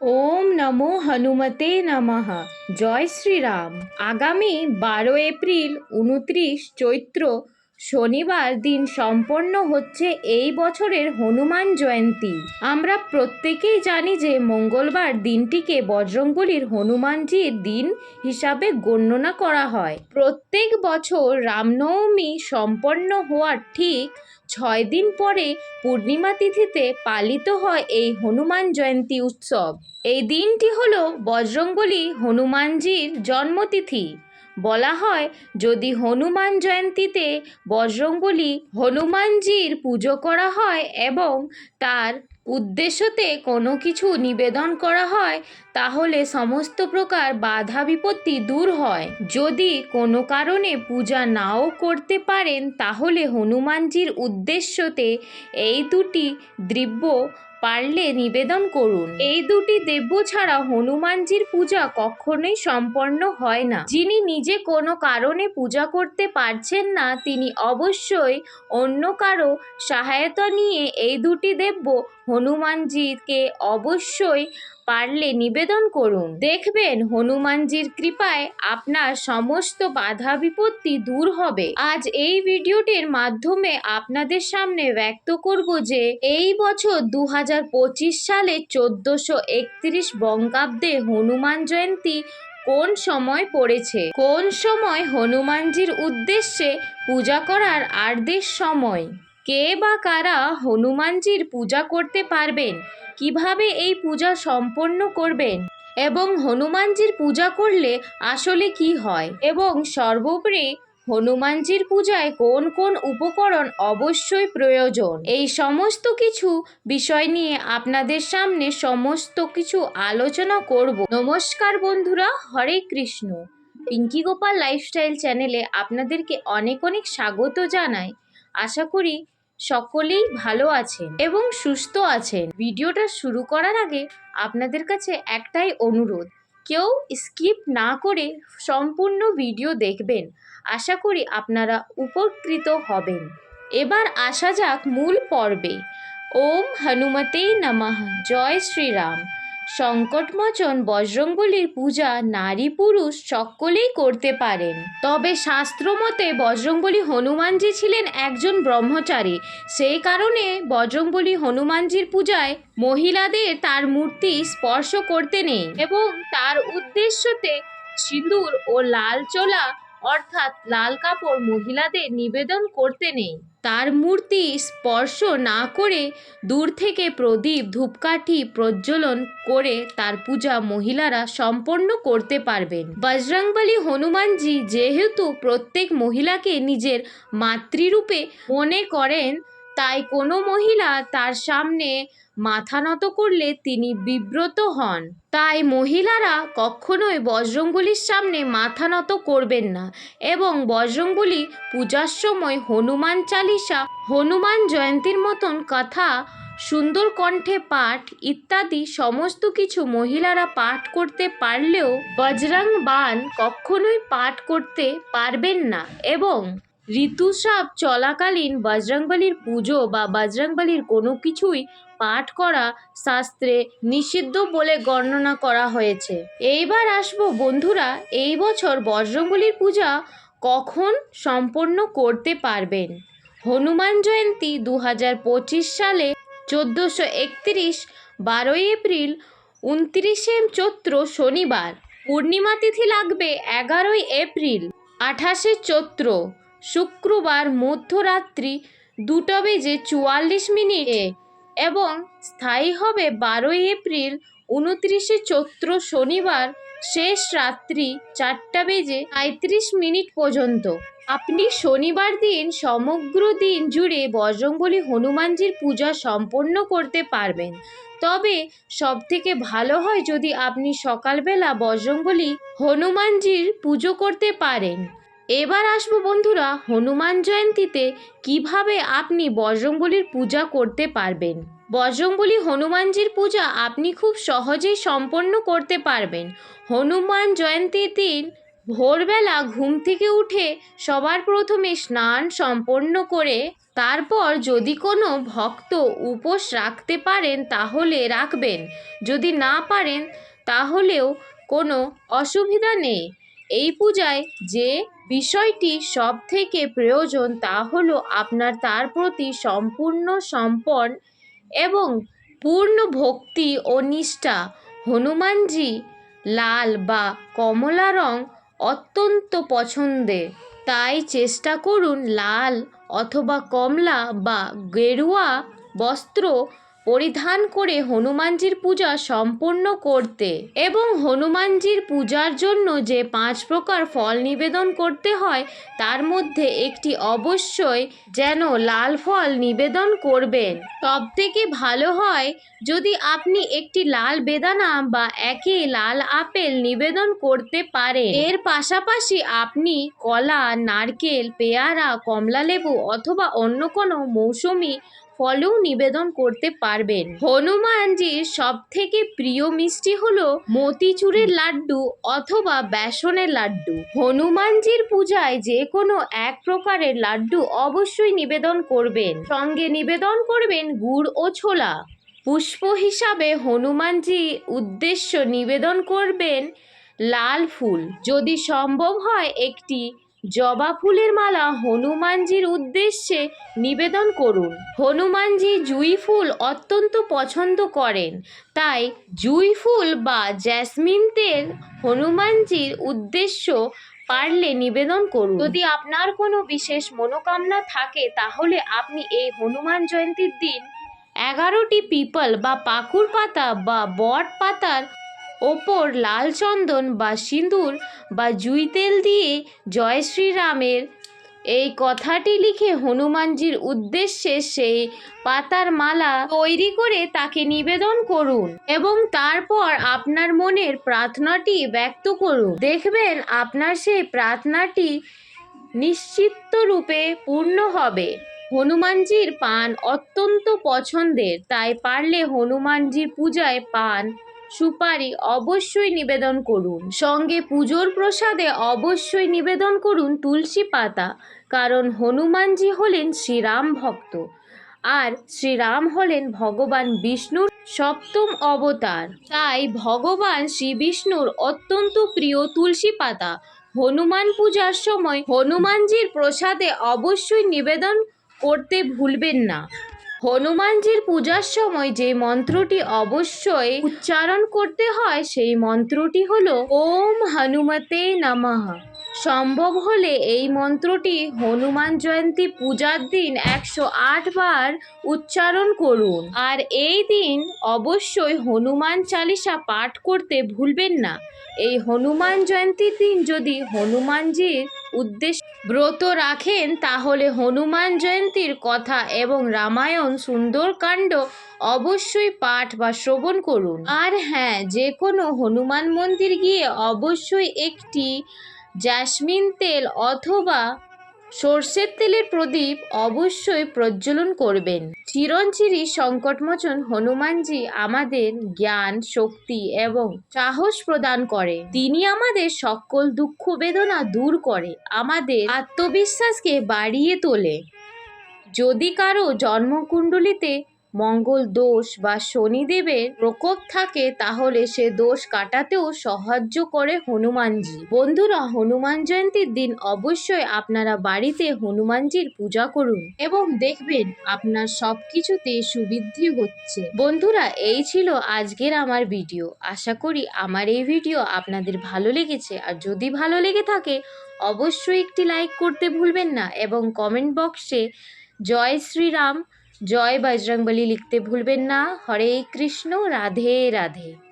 ওম নমো হনুমতে নমঃ। জয় শ্রীরাম। আগামী বারো এপ্রিল উনত্রিশ চৈত্র শনিবার দিন সম্পন্ন হচ্ছে এই বছরের হনুমান জয়ন্তী। আমরা প্রত্যেকেই জানি যে মঙ্গলবার দিনটিকে বজরঙ্গলির হনুমানজির দিন হিসাবে গণ্যনা করা হয়। প্রত্যেক বছর রামনবমী সম্পন্ন হওয়ার ঠিক ছয় দিন পরে পূর্ণিমা তিথিতে পালিত হয় এই হনুমান জয়ন্তী উৎসব। এই দিনটি হল বজরঙ্গলী হনুমানজির জন্মতিথি। বলা হয়, যদি হনুমান জয়ন্তীতে বজরঙ্গলী হনুমানজির পুজো করা হয় এবং তার উদ্দেশ্যতে কোনো কিছু নিবেদন করা হয়, তাহলে সমস্ত প্রকার বাধা বিপত্তি দূর হয়। যদি কোনো কারণে পূজা নাও করতে পারেন, তাহলে হনুমানজির উদ্দেশ্যতে এই দুটি দ্রব্য পারলে নিবেদন করুন। এই দুটি দেব্য ছাড়া হনুমানজির পূজা কখনোই সম্পন্ন হয় না। যিনি নিজে কোনো কারণে পূজা করতে পারছেন না, তিনি অবশ্যই অন্য কারও সহায়তা নিয়ে এই দুটি দেব্য হনুমানজিকে অবশ্যই পারলে নিবেদন করুন। দেখবেন হনুমানজির কৃপায় আপনার সমস্ত বাধা বিপত্তি দূর হবে। আজ এই ভিডিওটির মাধ্যমে আপনাদের সামনে ব্যক্ত করব যে, এই বছর দু হাজার পঁচিশ সালে চোদ্দশো একত্রিশ বঙ্গাব্দে হনুমান জয়ন্তী কোন সময় পড়েছে? কোন সময় হনুমানজির উদ্দেশ্যে পূজা করার আর্দেশ সময়? কে বা কারা হনুমানজির পূজা করতে পারবেন? কীভাবে এই পূজা সম্পন্ন করবেন? এবং হনুমানজির পূজা করলে আসলে কি হয়? এবং সর্বোপরি হনুমানজির পূজায় কোন কোন উপকরণ অবশ্যই প্রয়োজন? এই সমস্ত কিছু বিষয় নিয়ে আপনাদের সামনে সমস্ত কিছু আলোচনা করব। নমস্কার বন্ধুরা, হরে কৃষ্ণ। পিঙ্কি গোপাল লাইফস্টাইল চ্যানেলে আপনাদেরকে অনেক অনেক স্বাগত জানাই। আশা করি সকলেই ভালো আছেন এবং সুস্থ আছেন। ভিডিওটা শুরু করার আগে আপনাদের কাছে একটাই অনুরোধ, কেউ স্কিপ না করে সম্পূর্ণ ভিডিও দেখবেন। আশা করি আপনারা উপকৃত হবেন। এবার আসা যাক মূল পর্বে। ওম হনুমতে নমঃ। জয় শ্রীরাম। সংকটমোচন বজরঙ্গলির পূজা নারী পুরুষ সকলেই করতে পারেন। তবে শাস্ত্রমতে বজরঙ্গলী হনুমানজি ছিলেন একজন ব্রহ্মচারী। সেই কারণে বজরঙ্গলী হনুমানজির পূজায় মহিলাদের তার মূর্তি স্পর্শ করতে নেই এবং তার উদ্দেশ্যতে সিঁদুর ও লাল চোলা অর্থাৎ লাল কাপড় মহিলাদের নিবেদন করতে নেই। তার মূর্তি স্পর্শ না করে দূর থেকে প্রদীপ, ধূপকাঠি প্রজ্বলন করে তার পূজা মহিলারা সম্পন্ন করতে পারবেন। বজরংবলী হনুমানজি যেহেতু প্রত্যেক মহিলাকে নিজের মাতৃরূপে মনে করেন তাই কোনো মহিলা তার সামনে মাথা নত করলে তিনি বিব্রত হন। তাই মহিলারা কখনোই বজরঙ্গলির সামনে মাথা নত করবেন না এবং বজরঙ্গলি পূজার সময় হনুমান চালিসা হনুমান জয়ন্তীর মতন কথা, সুন্দর কণ্ঠে পাঠ ইত্যাদি সমস্ত কিছু মহিলারা পাঠ করতে পারলেও বজরং বান কখনোই পাঠ করতে পারবেন না এবং ঋতুস্রাব চলাকালীন বজরংবলীর পুজো বা বজরংবলীর কোনো কিছুই পাঠ করা শাস্ত্রে নিষিদ্ধ বলে গণনা করা হয়েছে। এইবার আসব বন্ধুরা, এই বছর বজরংবলির পূজা কখন সম্পন্ন করতে পারবেন? হনুমান জয়ন্তী দু পঁচিশ সালে চোদ্দোশো একত্রিশ, বারোই এপ্রিল, উনত্রিশে চৈত্র শনিবার। পূর্ণিমা তিথি লাগবে এগারোই এপ্রিল, আঠাশে চৈত্র। শুক্রবার মধ্যরাত্রি দুটো বেজে চুয়াল্লিশ মিনিটে এবং স্থায়ী হবে বারোই এপ্রিল উনত্রিশে চৈত্র শনিবার শেষ রাত্রি চারটা বেজে সাঁত্রিশ মিনিট পর্যন্ত। আপনি শনিবার দিন সমগ্র দিন জুড়ে বজরংবলী হনুমানজির পূজা সম্পন্ন করতে পারবেন। তবে সব থেকে ভালো হয় যদি আপনি সকালবেলা বজরংবলী হনুমানজির পুজো করতে পারেন। এবার আসব বন্ধুরা হনুমান জয়ন্তীতে কীভাবে আপনি বজরংবলীর পূজা করতে পারবেন? বজরংবলী হনুমানজির পূজা আপনি খুব সহজেই সম্পন্ন করতে পারবেন। হনুমান জয়ন্তীর দিন ভোরবেলা ঘুম থেকে উঠে সবার প্রথমে স্নান সম্পন্ন করে তারপর যদি কোনো ভক্ত উপোস রাখতে পারেন তাহলে রাখবেন। যদি না পারেন তাহলেও কোনো অসুবিধা নেই। এই পূজায় যে বিষয়টি সব থেকে প্রয়োজন তা হলো আপনার তার প্রতি সম্পূর্ণ সমর্পণ এবং পূর্ণ ভক্তি ও নিষ্ঠা। হনুমানজি লাল বা কমলা রং অত্যন্ত পছন্দের তাই চেষ্টা করুন লাল অথবা কমলা বা গেরুয়া বস্ত্র পরিধান করে হনুমানজির পূজা সম্পূর্ণ করতে এবং হনুমানজির পূজার জন্য যে পাঁচ প্রকার ফল নিবেদন করতে হয়, তার মধ্যে একটি অবশ্যই যেন লাল ফল নিবেদন করবেন। সব থেকে ভালো হয় যদি আপনি একটি লাল বেদানা বা একই লাল আপেল নিবেদন করতে পারেন। এর পাশাপাশি আপনি কলা, নারকেল, পেয়ারা, কমলালেবু অথবা অন্য কোনো মৌসুমি ফলও নিবেদন করতে পারবেন। হনুমানজির সব থেকে প্রিয় মিষ্টি হলো মতিচুরের লাড্ডু অথবা বেসনের লাড্ডু। হনুমানজির পূজায় যে কোনো এক প্রকারের লাড্ডু অবশ্যই নিবেদন করবেন। সঙ্গে নিবেদন করবেন গুড় ও ছোলা। পুষ্প হিসাবে হনুমানজি উদ্দেশ্য নিবেদন করবেন লাল ফুল। যদি সম্ভব হয় একটি জবা ফুলের মালা হনুমানজির উদ্দেশ্যে নিবেদন করুন। হনুমানজি জুঁই ফুল অত্যন্ত পছন্দ করেন। তাই জুঁই ফুল বা জ্যাসমিন তেল হনুমানজির উদ্দেশ্য পারলে নিবেদন করুন। যদি আপনার কোনো বিশেষ মনোকামনা থাকে, তাহলে আপনি এই হনুমান জয়ন্তীর দিন এগারোটি পিপল বা পাকুর পাতা বা বট পাতার ওপর লাল চন্দন বা সিঁদুর বা জুঁই তেল দিয়ে জয় শ্রীরামের। এই কথাটি লিখে হনুমানজির উদ্দেশ্যে সেই পাতার মালা তৈরি করে তাকে নিবেদন করুন এবং তারপর আপনার মনের প্রার্থনাটি ব্যক্ত করুন। দেখবেন আপনার সেই প্রার্থনাটি নিশ্চিত রূপে পূর্ণ হবে। হনুমানজির পান অত্যন্ত পছন্দের, তাই পারলে হনুমানজির পূজায় পান সুপারি অবশ্যই নিবেদন করুন। সঙ্গে পুজোর প্রসাদে অবশ্যই নিবেদন করুন তুলসী পাতা, কারণ হনুমানজি হলেন শ্রীরাম ভক্ত। আর শ্রীরাম হলেন ভগবান বিষ্ণুর সপ্তম অবতার। তাই ভগবান শ্রী বিষ্ণুর অত্যন্ত প্রিয় তুলসী পাতা হনুমান পূজার সময় হনুমানজির প্রসাদে অবশ্যই নিবেদন করতে ভুলবেন না। হনুমানজির পূজার সময় যে মন্ত্রটি অবশ্যই উচ্চারণ করতে হয়, সেই মন্ত্রটি হল, ওম হনুমতে নমঃ। সম্ভব হলে এই মন্ত্রটি হনুমান জয়ন্তী পূজার দিন একশো আট বার উচ্চারণ করুন। আর এই দিন অবশ্যই হনুমান চালিসা পাঠ করতে ভুলবেন না। এই হনুমান জয়ন্তীর দিন যদি হনুমানজির উদ্দেশ্য ব্রত রাখেন, তাহলে হনুমান জয়ন্তীর কথা এবং রামায়ণ সুন্দরকাণ্ড অবশ্যই পাঠ বা শ্রবণ করুন। আর হ্যাঁ যে কোনো হনুমান মন্দির গিয়ে অবশ্যই একটি জাসমিন তেল অথবা সর্ষের তেলের প্রদীপ অবশ্যই প্রজ্বলন করবেন। চিরঞ্জীবী সংকটমোচন হনুমানজি আমাদের জ্ঞান, শক্তি এবং সাহস প্রদান করে। তিনি আমাদের সকল দুঃখ বেদনা দূর করে, আমাদের আত্মবিশ্বাসকে বাড়িয়ে তোলে। যদি কারও জন্মকুণ্ডলিতে মঙ্গল দোষ বা শনিদেবের প্রকোপ থাকে, তাহলে সে দোষ কাটাতেও সাহায্য করে হনুমানজি। বন্ধুরা, হনুমান জয়ন্তীর দিন অবশ্যই আপনারা বাড়িতে হনুমানজির পূজা করুন এবং দেখবেন আপনার সব কিছুতে সুবৃদ্ধি হচ্ছে। বন্ধুরা, এই ছিল আজকের আমার ভিডিও। আশা করি আমার এই ভিডিও আপনাদের ভালো লেগেছে। আর যদি ভালো লেগে থাকে, অবশ্যই একটি লাইক করতে ভুলবেন না এবং কমেন্ট বক্সে জয় শ্রীরাম জয় বজরংবলী লিখতে ভুলবেন না। হরে কৃষ্ণ রাধে রাধে।